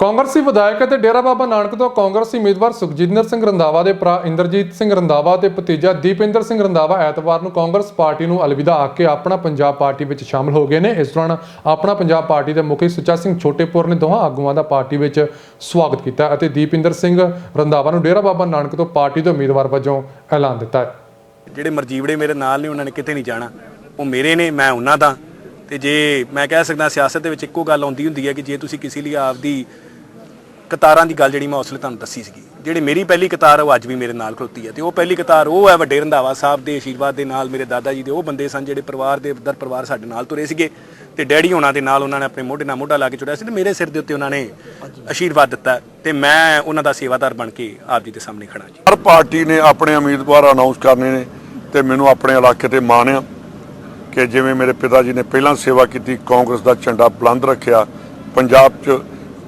ਕਾਂਗਰਸੀ ਵਿਧਾਇਕ ਅਤੇ ਡੇਰਾ ਬਾਬਾ ਨਾਨਕ ਤੋਂ ਕਾਂਗਰਸੀ ਉਮੀਦਵਾਰ ਸੁਖਜਿੰਦਰ ਸਿੰਘ ਰੰਧਾਵਾ ਦੇ ਭਰਾ ਇੰਦਰਜੀਤ ਸਿੰਘ ਰੰਧਾਵਾ ਤੇ ਭਤੀਜਾ ਦੀਪਿੰਦਰ ਸਿੰਘ ਰੰਧਾਵਾ ਐਤਵਾਰ ਨੂੰ ਕਾਂਗਰਸ ਪਾਰਟੀ ਨੂੰ ਅਲਵਿਦਾ ਆਖ ਕੇ ਆਪਣਾ ਪੰਜਾਬ ਪਾਰਟੀ ਵਿੱਚ ਸ਼ਾਮਲ ਹੋ ਗਏ ਨੇ। ਇਸ ਦੌਰਾਨ ਆਪਣਾ ਪੰਜਾਬ ਪਾਰਟੀ ਦੇ ਮੁਖੀ ਸੁੱਚਾ ਸਿੰਘ ਛੋਟੇਪੁਰ ਨੇ ਦੋਹਾਂ ਆਗੂਆਂ ਦਾ ਪਾਰਟੀ ਵਿੱਚ ਸਵਾਗਤ ਕੀਤਾ ਅਤੇ ਦੀਪਿੰਦਰ ਸਿੰਘ ਰੰਧਾਵਾ ਨੂੰ ਡੇਰਾ ਬਾਬਾ ਨਾਨਕ ਤੋਂ ਪਾਰਟੀ ਦੇ ਉਮੀਦਵਾਰ ਵਜੋਂ ਐਲਾਨ ਦਿੱਤਾ ਹੈ। ਜਿਹੜੇ ਮਰਜੀਵੜੇ ਮੇਰੇ ਨਾਲ ਨੇ, ਉਹਨਾਂ ਨੇ ਕਿਤੇ ਨਹੀਂ ਜਾਣਾ। ਉਹ ਮੇਰੇ ਨੇ, ਮੈਂ ਉਹਨਾਂ ਦਾ। ਤੇ ਜੇ ਮੈਂ ਕਹਿ ਸਕਦਾ ਸਿਆਸਤ ਦੇ ਵਿੱਚ ਇੱਕੋ ਗੱਲ ਆਉਂਦੀ ਹੁੰਦੀ ਹੈ ਕਿ ਜੇ ਤੁਸੀਂ ਕਿਸੇ ਲਈ ਆਪਦੀ ਕਤਾਰਾਂ ਦੀ ਗੱਲ ਜਿਹੜੀ ਮੈਂ ਉਸ ਲਈ ਤੁਹਾਨੂੰ ਦੱਸੀ ਸੀਗੀ, ਜਿਹੜੀ ਮੇਰੀ ਪਹਿਲੀ ਕਤਾਰ ਉਹ ਅੱਜ ਵੀ ਮੇਰੇ ਨਾਲ ਖਲੋਤੀ ਹੈ ਤੇ ਉਹ ਪਹਿਲੀ ਕਤਾਰ ਉਹ ਹੈ ਵੱਡੇ ਰੰਧਾਵਾ ਸਾਹਿਬ ਦੇ ਆਸ਼ੀਰਵਾਦ ਦੇ ਨਾਲ, ਮੇਰੇ ਦਾਦਾ ਜੀ ਦੇ, ਉਹ ਬੰਦੇ ਸਨ ਜਿਹੜੇ ਪਰਿਵਾਰ ਦੇ, ਦਰ ਪਰਿਵਾਰ ਸਾਡੇ ਨਾਲ ਤੁਰੇ ਸੀਗੇ ਤੇ ਡੈਡੀ ਹੋਣਾ ਦੇ ਨਾਲ ਉਹਨਾਂ ਨੇ ਆਪਣੇ ਮੋਢੇ ਨਾਲ ਮੋਢਾ ਲਾ ਕੇ ਚੁੜਿਆ ਸੀ ਤੇ ਮੇਰੇ ਸਿਰ ਦੇ ਉੱਤੇ ਉਹਨਾਂ ਨੇ ਆਸ਼ੀਰਵਾਦ ਦਿੱਤਾ ਤੇ ਮੈਂ ਉਹਨਾਂ ਦਾ ਸੇਵਾਦਾਰ ਬਣ ਕੇ ਆਪ ਜੀ ਦੇ ਸਾਹਮਣੇ ਖੜਾ ਜੀ। ਹਰ ਪਾਰਟੀ ਨੇ ਆਪਣੇ ਉਮੀਦਵਾਰ ਅਨਾਉਂਸ ਕਰਨੇ ਨੇ ਤੇ ਮੈਨੂੰ ਆਪਣੇ ਇਲਾਕੇ ਤੇ ਮਾਣ ਆ ਕਿ ਜਿਵੇਂ ਮੇਰੇ ਪਿਤਾ ਜੀ ਨੇ ਪਹਿਲਾਂ ਸੇਵਾ ਕੀਤੀ, ਕਾਂਗਰਸ ਦਾ ਝੰਡਾ ਬੁਲੰਦ ਰੱਖਿਆ, ਪੰਜਾਬ 'ਚ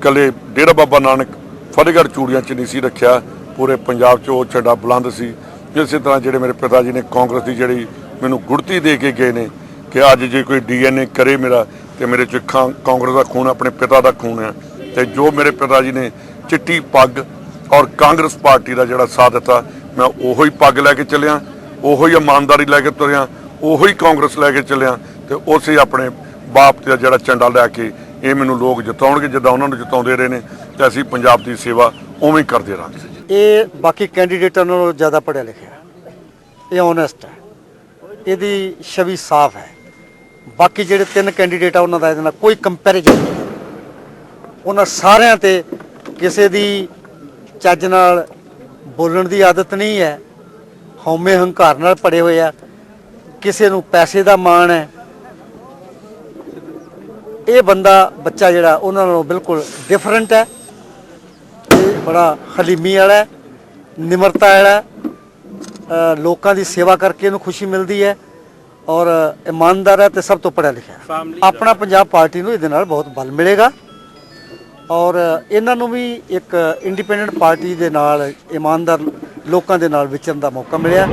ਕੱਲੇ ਡੇਰਾ ਬਾਬਾ ਨਾਨਕ ਫਤਿਹਗੜ੍ਹ ਚੂੜੀਆਂ 'ਚ ਨਹੀਂ ਸੀ ਰੱਖਿਆ, ਪੂਰੇ ਪੰਜਾਬ 'ਚ ਉਹ ਝੰਡਾ ਬੁਲੰਦ ਸੀ। ਇਸੇ ਤਰ੍ਹਾਂ ਜਿਹੜੇ ਮੇਰੇ ਪਿਤਾ ਜੀ ਨੇ ਕਾਂਗਰਸ ਦੀ ਜਿਹੜੀ ਮੈਨੂੰ ਗੁੜਤੀ ਦੇ ਕੇ ਗਏ ਨੇ ਕਿ ਅੱਜ ਜੇ ਕੋਈ ਡੀਐਨਏ ਕਰੇ ਮੇਰਾ, ਤੇ ਮੇਰੇ 'ਚ ਖਾਂ- ਕਾਂਗਰਸ ਦਾ ਖੂਨ ਆਪਣੇ ਪਿਤਾ ਦਾ ਖੂਨ ਹੈ ਤੇ ਜੋ ਮੇਰੇ ਪਿਤਾ ਜੀ ਨੇ ਚਿੱਟੀ ਪੱਗ ਔਰ ਕਾਂਗਰਸ ਪਾਰਟੀ ਦਾ ਜਿਹੜਾ ਸਾਥ ਦਿੱਤਾ, ਮੈਂ ਉਹੋ ਹੀ ਪੱਗ ਲੈ ਕੇ ਚੱਲਿਆ, ਉਹੋ ਹੀ ਇਮਾਨਦਾਰੀ ਲੈ ਕੇ ਤੁਰਿਆ ਉਹੀ ਕਾਂਗਰਸ ਲੈ ਕੇ ਚੱਲਿਆ ਤੇ ਉਸੇ ਆਪਣੇ ਬਾਪ ਤੇ ਜਿਹੜਾ ਝੰਡਾ ਲੈ ਕੇ ਇਹ ਮੈਨੂੰ ਲੋਕ ਜਿਤਾਉਣਗੇ, ਜਿੱਦਾਂ ਉਹਨਾਂ ਨੂੰ ਜਿਤਾਉਂਦੇ ਰਹੇ ਨੇ ਤੇ ਅਸੀਂ ਪੰਜਾਬ ਦੀ ਸੇਵਾ ਉਵੇਂ ਹੀ ਕਰਦੇ ਰਹਾਂਗੇ। ਇਹ ਬਾਕੀ ਕੈਂਡੀਡੇਟਾਂ ਨਾਲੋਂ ਜ਼ਿਆਦਾ ਪੜ੍ਹਿਆ ਲਿਖਿਆ ਇਹ ਓਨੈਸਟ ਹੈ। ਇਹਦੀ ਛਵੀ ਸਾਫ਼ ਹੈ। ਬਾਕੀ ਜਿਹੜੇ ਤਿੰਨ ਕੈਂਡੀਡੇਟ ਆ, ਉਹਨਾਂ ਦਾ ਇਹਦੇ ਨਾਲ ਕੋਈ ਕੰਪੈਰੀਜ਼ਨ ਨਹੀਂ ਉਹਨਾਂ ਸਾਰਿਆਂ ਤੇ ਕਿਸੇ ਦੀ ਚੱਜ ਨਾਲ ਬੋਲਣ ਦੀ ਆਦਤ ਨਹੀਂ ਹੈ। ਹਉਮੈ ਹੰਕਾਰ ਨਾਲ ਪੜੇ ਹੋਏ ਆ। ਕਿਸੇ ਨੂੰ ਪੈਸੇ ਦਾ ਮਾਣ ਹੈ। ਇਹ ਬੰਦਾ ਬੱਚਾ ਜਿਹੜਾ ਉਹਨਾਂ ਨਾਲੋਂ ਬਿਲਕੁਲ ਡਿਫਰੈਂਟ ਹੈ। ਇਹ ਬੜਾ ਹਲੀਮੀ ਵਾਲਾ ਹੈ, ਨਿਮਰਤਾ ਵਾਲਾ ਲੋਕਾਂ ਦੀ ਸੇਵਾ ਕਰਕੇ ਇਹਨੂੰ ਖੁਸ਼ੀ ਮਿਲਦੀ ਹੈ ਔਰ ਇਮਾਨਦਾਰ ਹੈ ਤੇ ਸਭ ਤੋਂ ਪੜ੍ਹਿਆ ਲਿਖਿਆ। ਆਪਣਾ ਪੰਜਾਬ ਪਾਰਟੀ ਨੂੰ ਇਹਦੇ ਨਾਲ ਬਹੁਤ ਬਲ ਮਿਲੇਗਾ ਔਰ ਇਹਨਾਂ ਨੂੰ ਵੀ ਇੱਕ ਇੰਡੀਪੈਂਡੈਂਟ ਪਾਰਟੀ ਦੇ ਨਾਲ ਇਮਾਨਦਾਰ ਲੋਕਾਂ ਦੇ ਨਾਲ ਵਿਚਰਨ ਦਾ ਮੌਕਾ ਮਿਲਿਆ।